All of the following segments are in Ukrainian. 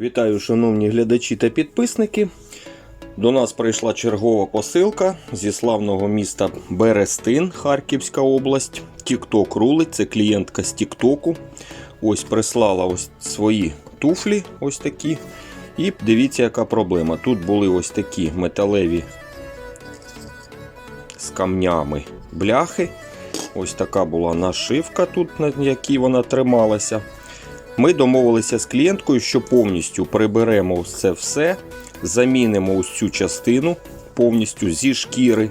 Вітаю, шановні глядачі та підписники. До нас прийшла чергова посилка зі славного міста Берестин, Харківська область. Тікток рулить, це клієнтка з Тіктоку. Ось прислала ось свої туфлі, ось такі. І дивіться, яка проблема. Тут були ось такі металеві з камнями бляхи. Ось така була нашивка тут, на якій вона трималася. Ми домовилися з клієнткою, що повністю приберемо це все, замінимо ось цю частину повністю зі шкіри.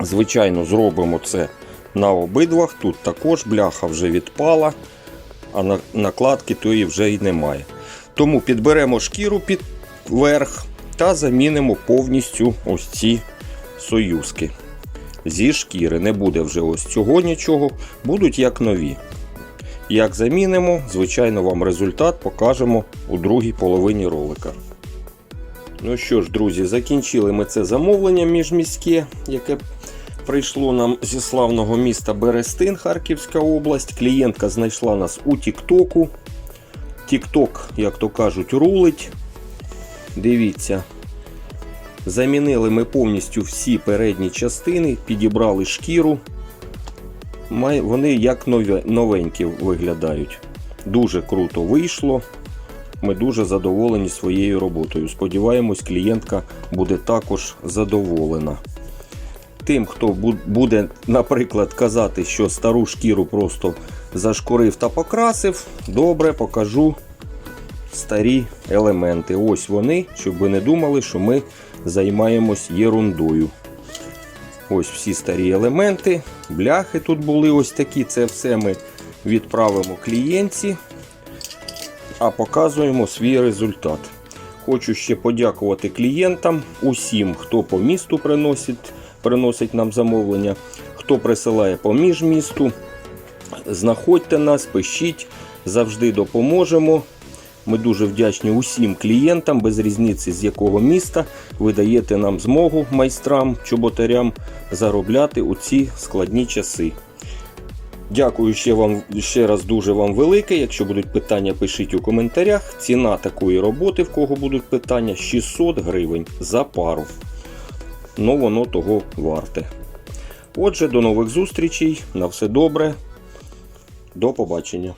Звичайно, зробимо це на обидвах. Тут також бляха вже відпала, а накладки тої вже й немає. Тому підберемо шкіру під верх та замінимо повністю ось ці союзки. Зі шкіри не буде вже ось цього нічого, будуть як нові. Як замінимо, звичайно, вам результат покажемо у другій половині ролика. Ну що ж, друзі, закінчили ми це замовлення міжміське, яке прийшло нам зі славного міста Берестин, Харківська область. Клієнтка знайшла нас у Тіктоку. Тікток, як то кажуть, рулить. Дивіться. Замінили ми повністю всі передні частини, підібрали шкіру. Вони як нове- новенькі виглядають. Дуже круто вийшло. Ми дуже задоволені своєю роботою. Сподіваємось, клієнтка буде також задоволена. Тим, хто буде, наприклад, казати, що стару шкіру просто зашкурив та покрасив, добре покажу старі елементи. Ось вони, щоб ви не думали, що ми займаємось ерундою. Ось всі старі елементи, бляхи тут були ось такі. Це все ми відправимо клієнтці, а показуємо свій результат. Хочу ще подякувати клієнтам, усім, хто по місту приносить, приносить нам замовлення, хто присилає по міжмісту. Знаходьте нас, пишіть, завжди допоможемо. Ми дуже вдячні усім клієнтам, без різниці з якого міста ви даєте нам змогу майстрам, чоботарям заробляти у ці складні часи. Дякую ще вам ще раз дуже вам велике. Якщо будуть питання, пишіть у коментарях. Ціна такої роботи, в кого будуть питання, 600 гривень за пару. Ну воно того варте. Отже, до нових зустрічей. На все добре. До побачення.